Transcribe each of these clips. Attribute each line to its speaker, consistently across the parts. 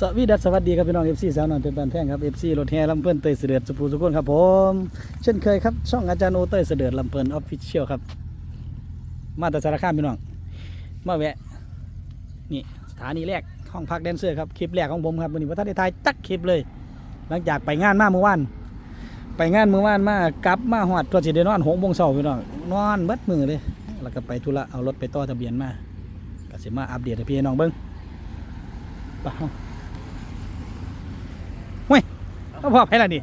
Speaker 1: สวีดัสสวัสดีครับพี่น้อง FC สาวนอยเป็นบ้านแพงครับ FC รถแห่ลำเพิ่นเตยเสด็จสุภูสุคนครับผม เช่นเคยครับ ช่องอาจารย์โอเตยเสด็จลำเพิ่นออฟฟิเชียลครับ มาแต่สารคามพี่น้องมาแวะนี่สถานีแรกห้องพักแดนเซอร์ครับคลิปแรกของผมครับวันนี้ว่าท่านได้ถ่ายจักคลิปเลย หลังจากไปงานมาเมื่อวานไปงานเมื่อวานมากลับมาหอดตัวสิได้นอนหกโมงเช้าพี่น้องนอนเบิดมือเลยแล้วก็ไปธุระเอารถไปต่อทะเบียนมากสิมาอัปเดตให้พี่น้องเบิ่งไป เฮาเฮ้ยเอาพ่อไปละนี่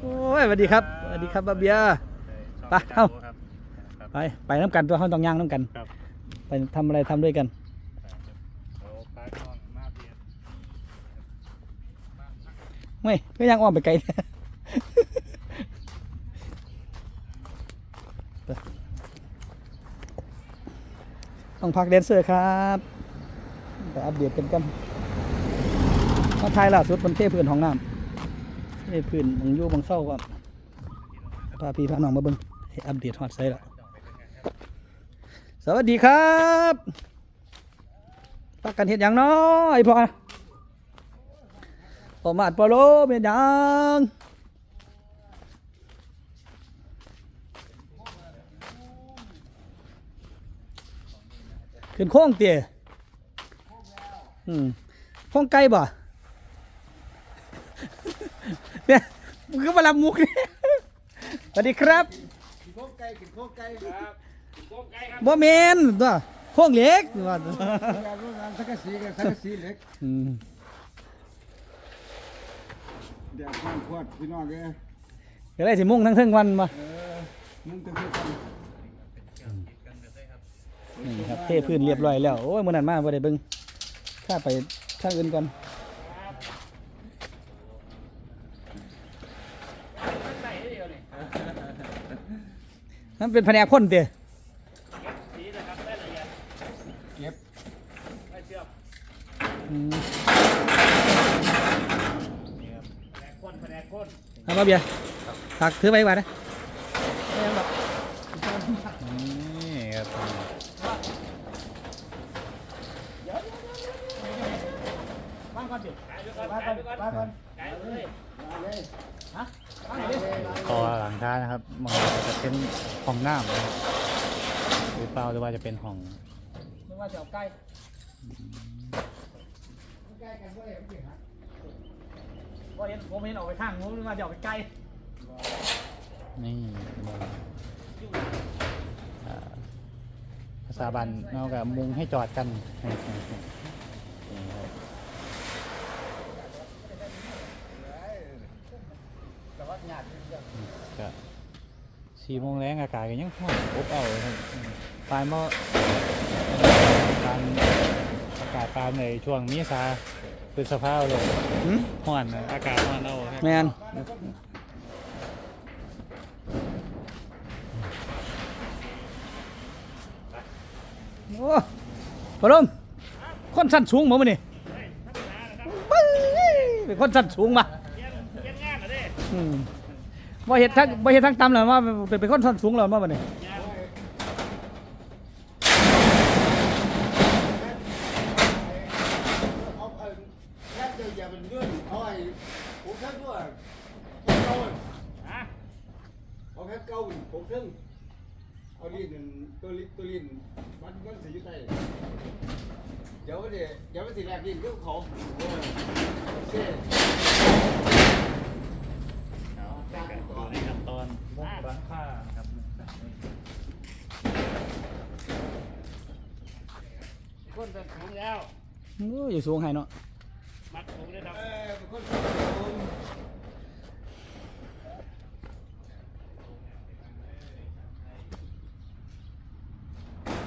Speaker 1: โอ้ยสวัสดีครับสวัสดีครับบาเบียไปเอา
Speaker 2: ครับ
Speaker 1: ไปไปน้ำกันตัวเขาต้องย่างน้ำกัน
Speaker 2: ครับ
Speaker 1: ไปทำอะไรทำด้วยกัน
Speaker 2: เอาปลาทองมาเบียด
Speaker 1: เฮ้ยก็ย่างอ้อมไปไกลไปต้องพักแดนเซอร์ครับไปอัปเดตกันกันมาทายล่าสุดบนเทพื้นของน้ำ เทพื้นบางยู่บางเศร้าว่าพาพี่พาน้องมาเบิ่งให้อัปเดตฮอตไซส์ละสวัสดีครับปักกันเห็ดอย่างน้อยพอพอมาดปอโลเป็นยังขึ้นโค้งเตี๋ยอืมโค้งไกลบ่ เนี่ย มึงก็มารับมุกเนี่ยสวัสดีครับ
Speaker 3: โคกไก่กินโคกไก่ครับ
Speaker 1: บ่แมนตัวโค้งเหล็กว่า
Speaker 3: งานร่วมงานสังกะสีกันสังกะสีเหล็ก
Speaker 1: อืม
Speaker 3: เดี๋ยวข้างขวดพี่น้องแก
Speaker 1: ก็ได้สิมุ่งทั้งเทิงวันมา
Speaker 3: เออมึงจะเพื่อนกัน
Speaker 1: นี่ครับเทพื้นเรียบร้อยแล้ว โอ้ยมื้อนั้นมาบ่ได้เบิ่งข้าไปทางอื่นก่อน นั่นเป็นแผนกพ่นเตะ
Speaker 3: เก็บ
Speaker 1: อืม
Speaker 2: แผนกคนแผนกคน
Speaker 1: เอามาเบียร์ผักถือไว้ไว้นะ
Speaker 2: นี่ครับ
Speaker 1: บ้านก่อนสิ
Speaker 3: มาก่อนมาก่อนมา เลย
Speaker 2: พอหลังท้ายนะครับมันจะเป็นห้องน้ำนะครับหรือเปล่าหรือว่าจะเป็นห้อง
Speaker 1: ไม่ว่าจะเอาใกล้
Speaker 3: ใกล้กันก็เห็นสิฮะ
Speaker 1: ว่าเห็นผมเห็นออกไปข้างผมนึกว่าจะเอาไปใกล้
Speaker 2: นี่มุงอ่าภาษาบันเนาะกับมุงให้จอดกันนี่นี่นี่นี่ครับ
Speaker 3: แต่ว่าหยาด
Speaker 2: ก็สี่โมงแรงอากาศก็ยังร้อนอบเอาวเลยครับปลายเมื่อการอากาศปานในช่วงนี้ซาคือสภาพเลย
Speaker 1: หืม
Speaker 2: ห้อนนะอากาศห้อนเอาครับ
Speaker 1: แมนโอ้พอลมคนสั้นสูงมั้งมันนี่ปึ๊ยเป็นคนสั้นสูงมาอืมว่าเห็ด ทั้งว่าเห็ดทั้งตำเลยว่าเป็นเป็นคนสั้นสูงเลยมาบันนี้
Speaker 3: เอาเอาแค่เดียวอย่าเป็นเงื่อนเอาไอ้ผมทั้งด้วยเก้าเอาแค่เก้าผมทั้งเอาลิ้นตัวลิ้นตัวลิ้นมันมันสีอยู่ใต้เดี๋ยวเดี๋ยวเดี๋ยวมันสีแรกลิ้นก็เขาเออเช่
Speaker 4: แล้ว
Speaker 1: โอ้ยอยู่สูงให้เนาะ
Speaker 4: มัดสูงได้ท
Speaker 3: เออเป็นคนสูง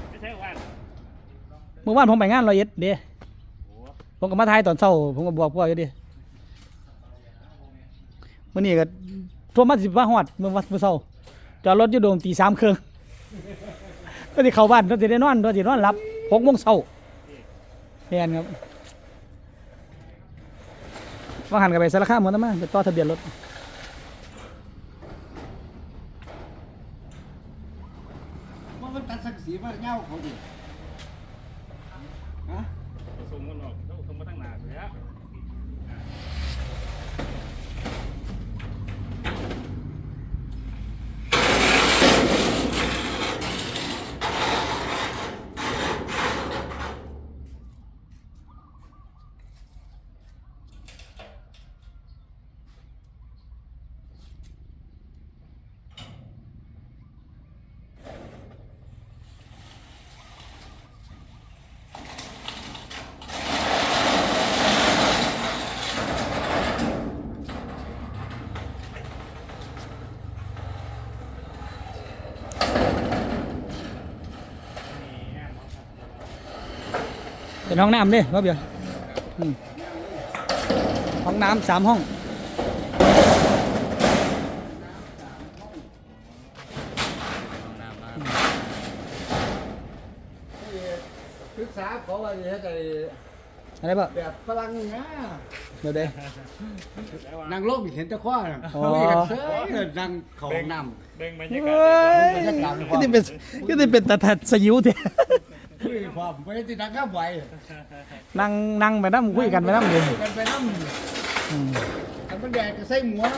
Speaker 3: ำ
Speaker 4: ไม่ใช่วัน
Speaker 1: เมื่อวานผมไปงานร้อยเอ็ดเด้ผมก็มาทายตอนเช้าผมก็บอกพวกอยู่ดิมื่อนี้ก็โทรมาสิบว่าฮอดเมื่อวันเมื่อเช้าจอดรถอยู่โดมตีสามครึ่งก็ที่เข้าบ้านก็จะได้นอนก็จะนอนหลับหกโมงเช้า แม่นครับว่าหันกันไปสารคามหมดแล้วมั้งไปต่อทะเบียนรถ
Speaker 3: ว่ามันตัดสักสีมาเงาเขาดิฮะ
Speaker 4: สูงกันหรอกเขาคงมาตั้งนานเลยอะ
Speaker 3: เเป็
Speaker 1: นห้องน้ำเด้ครับเบียร์อืมห้องน้ำสามห้อง
Speaker 3: ศึกษาเขาว่าจะได้
Speaker 1: อะไรบ้าง
Speaker 3: แบบฝรั่งนะ
Speaker 1: เดี๋ยวเด้
Speaker 3: นางโลกเห็นแตะข้อน่ะ
Speaker 1: อ๋อ
Speaker 3: เขามีกันเซ้ยนั่งเขาห้องน้
Speaker 4: เบ่งบรร
Speaker 1: เฮ้
Speaker 4: ยากาศ
Speaker 1: ย
Speaker 3: บรรยากาศ
Speaker 1: ก็จะเป็นก็จะเป็นตาถัดสยิวเถ อะำ
Speaker 3: คุยพร้อมไปที่นักข้าไหว
Speaker 1: นั่งนั่งไปนั่งคุยกันไปนั่งเลย
Speaker 3: กันไปน้
Speaker 1: อืมำ
Speaker 3: กันมันแดดก็ใส่หมวก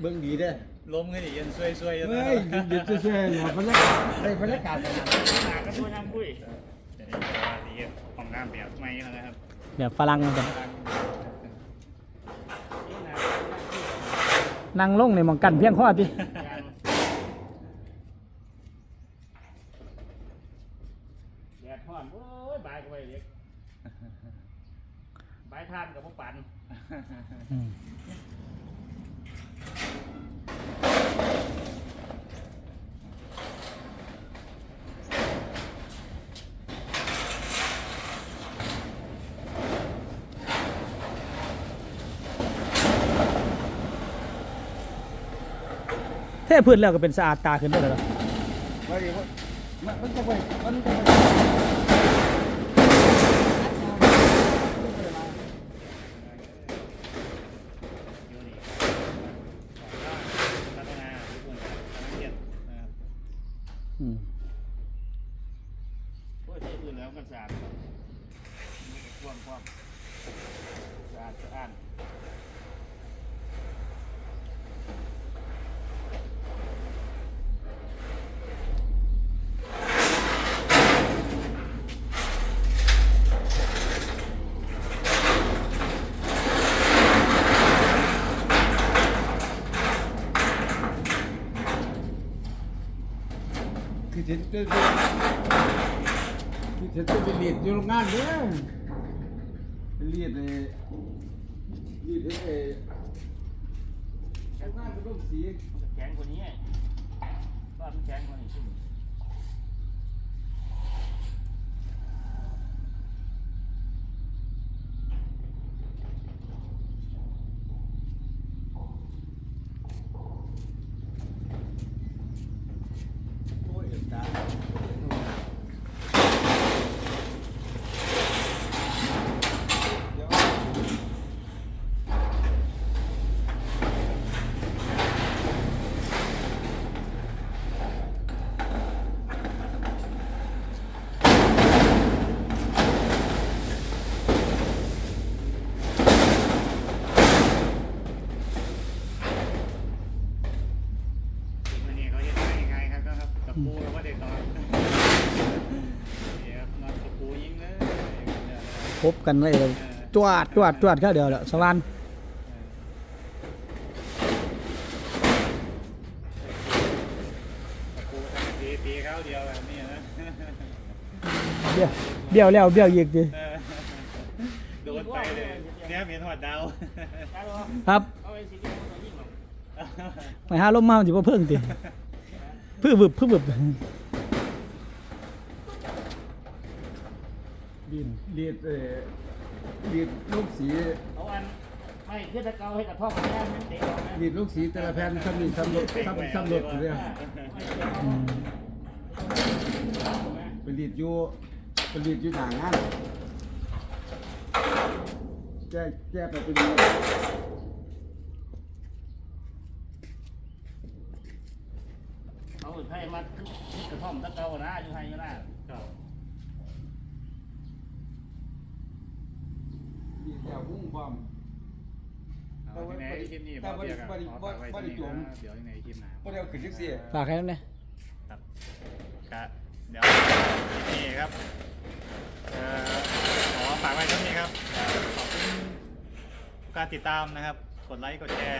Speaker 3: เบิ่งดีเด้อ
Speaker 2: ล้มกันอีกยันซวยๆยัน
Speaker 3: เฮ้ยหยุดเฉยๆอย่าบรรยากาศได้บรรยากาศขนาดนั้น
Speaker 4: หากันตัวน้ำคุยเดี๋ยวนี้ว่าดีห้องน้ำแบบไม่นะครับ
Speaker 1: แบบฝรั่งแบบ
Speaker 4: นี่นะ
Speaker 1: นั่งลงในหมองกันเพียงข้อที่
Speaker 4: การแดดร้อนโอ้ยบายก็ไปเด็กบายทานกับพวกปั่น
Speaker 1: แท้พื้นแล้วก็เป็นสะอาดตาขึ้นได้เลยเหรอ
Speaker 3: ไว้ว่ามันมันจะไปมันจะไป
Speaker 4: อยู่นี่พัฒนาทุกคนกำลังเรียนนะครับ
Speaker 1: อืม
Speaker 4: โอ้ยที่อื่นแล้วกันสะอาดครับมันก็กว้างกว้างสะอาดสะอาด
Speaker 3: คือเห็นตัวคือเห็นตัวเป็นเลียดอยู่โรงงานเด้อเป็นเรียดเลยเรียดเลยแรงงานเป็ต้องสี
Speaker 4: แข็งกว่านี้บ้านมันแข็งกว่านี้ใช่
Speaker 3: ไหมอ้ยตา
Speaker 4: สิ่งมันนี่เขาเห็นได้ยังไงครับ ก็ครับกับปูเราก็เด็กนอนนี่ครับนอนกับปูยิงเลย
Speaker 1: พบกันไว้เลยจวดจวดจวดเข้าเดียวแหละสวรรค์
Speaker 4: กับปูทำตีตีเขาเดียวแบบนี้นะ
Speaker 1: เบี้ยวเบี้ยวแล้วเบี้ยวอีกดิ
Speaker 4: เออโดนไปเลยเนี่ยเมียนหัวดาว
Speaker 1: ครับ
Speaker 4: เอาไอ้สิ่งที่มันยิงหรอก
Speaker 1: ไปหาลมมามันจะบ่เพิ่งติ พื้บึบพื้บึบ
Speaker 3: เลียดเลียดเอ้เลียดลูกสี
Speaker 4: เอาอันไม่เพื่อจะเกาให้กับท่อแม่มันเตะออกนะ
Speaker 3: เลียดลูกสีแต่ละแผ่นซ้ำนี่ซ้ำรถซ้ำซ้ำรถอยู่เนี่ย
Speaker 1: อืม
Speaker 3: เป็นเลียดอยู่เป็นเลียดอยู่หน้างานแก้แก้ไปเป็น เลียด
Speaker 4: เอาให้มัดกระท่อมตะเกานะอยู่ให้อยู่นะ
Speaker 3: เลียดยาวมุ่งความ
Speaker 2: เอาที่ไหนคลิปนี้บอกเบียร์กันขอฝากไว้ที่นี่นะเดี๋ยวยังไงคลิปหน้า
Speaker 3: พอเดียวขึ้นแท็กซี่
Speaker 1: ฝากให้นั่นนะ
Speaker 2: ครับก็เดี๋ยวนี่ครับเอ่อขอฝากไว้เท่านี้ครับขอบคุณการติดตามนะครับ กดไลค์กดแชร์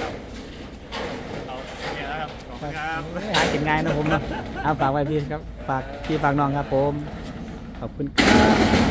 Speaker 2: ครับ เอาเนี่ยแล้วครับขอบคุณครับ
Speaker 1: หากินง่ายนะผมนะเอาฝากไว้พี่ครับ ฝากพี่ฝากน้องครับผม ขอบคุณครับ